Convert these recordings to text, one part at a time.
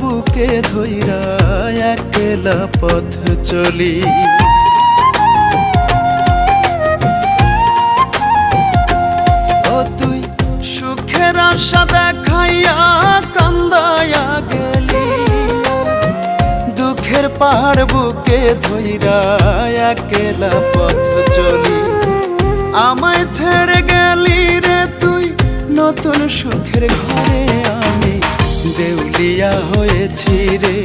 বুকে ধইরা একলা পথ চলি। ও তুই সুখের আশা দেখাইয়া কান্দায়া গেলি। দুঃখের পাহাড় বুকে ধইরা একলা পথ চলি। আমায় ছেড়ে গেলি রে তুই, নতুন সুখের ঘরে আমি। দেউলিয়া হয়েছি রে,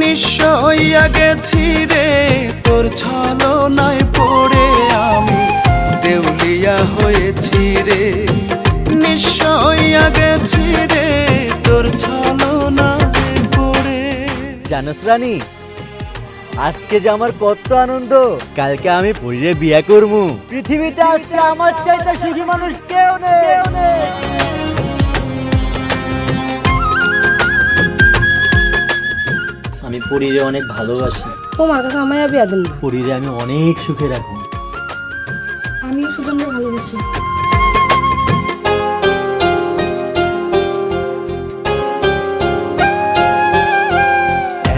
নিঃস্ব হইয়া গেছি রে, তোর ছলো নাই পড়ে আমি দেউলিয়া হয়েছি রে, নিঃস্ব হইয়া গেছি রে, তোর ছলো নাই পড়ে। জানোস রানী, আজকে যে আমার কত আনন্দ, কালকে আমি পরিরে বিয়ে করব পৃথিবীতে আজকে আমার চাইতে সুখী মানুষ কেউ নেই। আমি পরিরে অনেক ভালোবাসি। তোমার কাছে আমায় বিয়া দিন পরিরে আমি অনেক সুখে রাখব আমিও সুজনকে ভালোবাসি।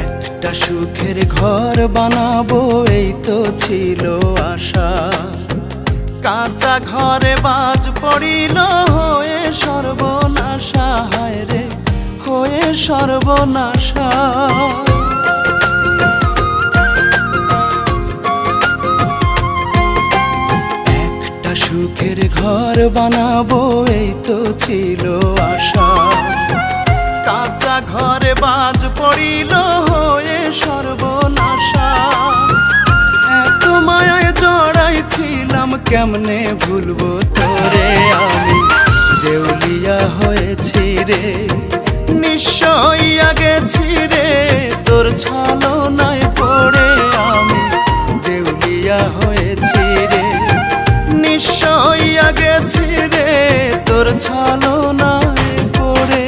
একটা সুখের ঘর বানাবো এই তো ছিল আশা। কাঁচা ঘরে বাজ পড়িল হয়ে সর্বনাশা হায় রে হয়ে সর্বনাশা। সুখের ঘর বানাবো, এই তো ছিল আশা। কাঁচা ঘরে বাজ পড়িল হয়ে সর্বনাশা। এত মায়ায় জড়াই ছিলাম, কেমনে ভুলবো তোরে আমি? দেউলিয়া হয়েছি রে নিশ্চয়ইয়া গেছি রে তোর ছালো নাই পড়ে আমি। দেউলিয়া হয়েছি নিশ্চয়ইয়া গেছি রে তোর ছালো নাই পড়ে।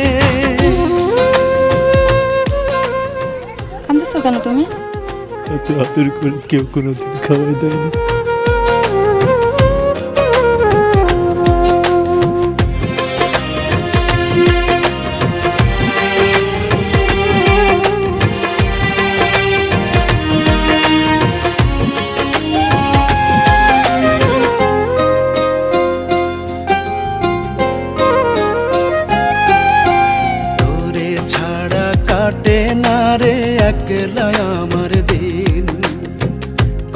কান্দছো কেন তুমি? এত আদর করে কেউ কোনোদিন খাওয়াই দেয়নি তোরে কাটে না রে একলা আমার দিন।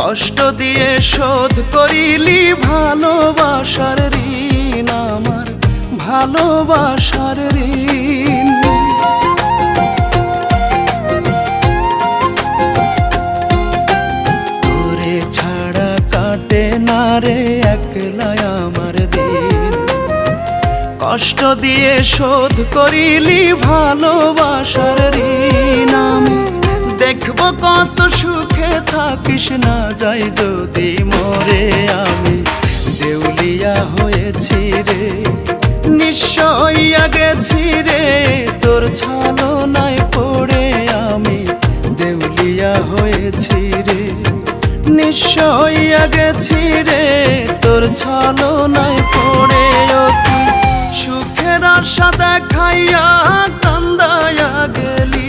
কষ্ট দিয়ে শোধ করিলি ভালোবাসার ঋণ, আমার ভালোবাসার ঋণ। কষ্ট দিয়ে শোধ করিলি ভালোবাসার ঋণ আমি দেখব কত সুখে থাকিস না যাই যদি মরে আমি। দেউলিয়া হয়েছি রে নিশ্চয়ইয়া গেছি রে তোর ছালো নাই পড়ে আমি। দেউলিয়া হয়েছি রে নিশ্চয়ইয়া গেছি রে তোর ছলো নাই পড়ে আশা দেখাইয়া কান্দায়া গেলি।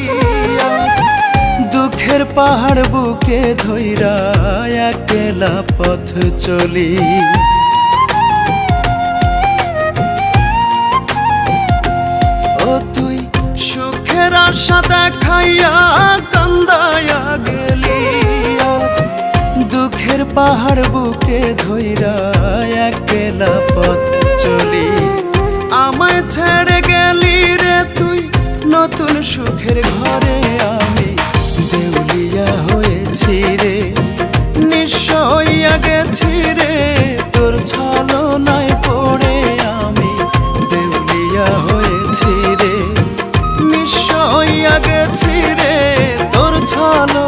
দুঃখের পাহাড় বুকে ধইরা একলা পথ চলি ও তুই সুখের আশা দেখাইয়া কান্দায়া গেলি দুঃখের পাহাড় বুকে ধইরা একলা পথ চলি আমায় ছেড়ে গেলি রে তুই নতুন সুখের ঘরে আমি দেউলিয়া হয়েছি রে নিশ্চয়ইয়া গেছি রে তোর ছলো নাই পড়ে আমি দেউলিয়া হয়েছি রে নিশ্চয়ইয়া গেছি রে তোর ছলো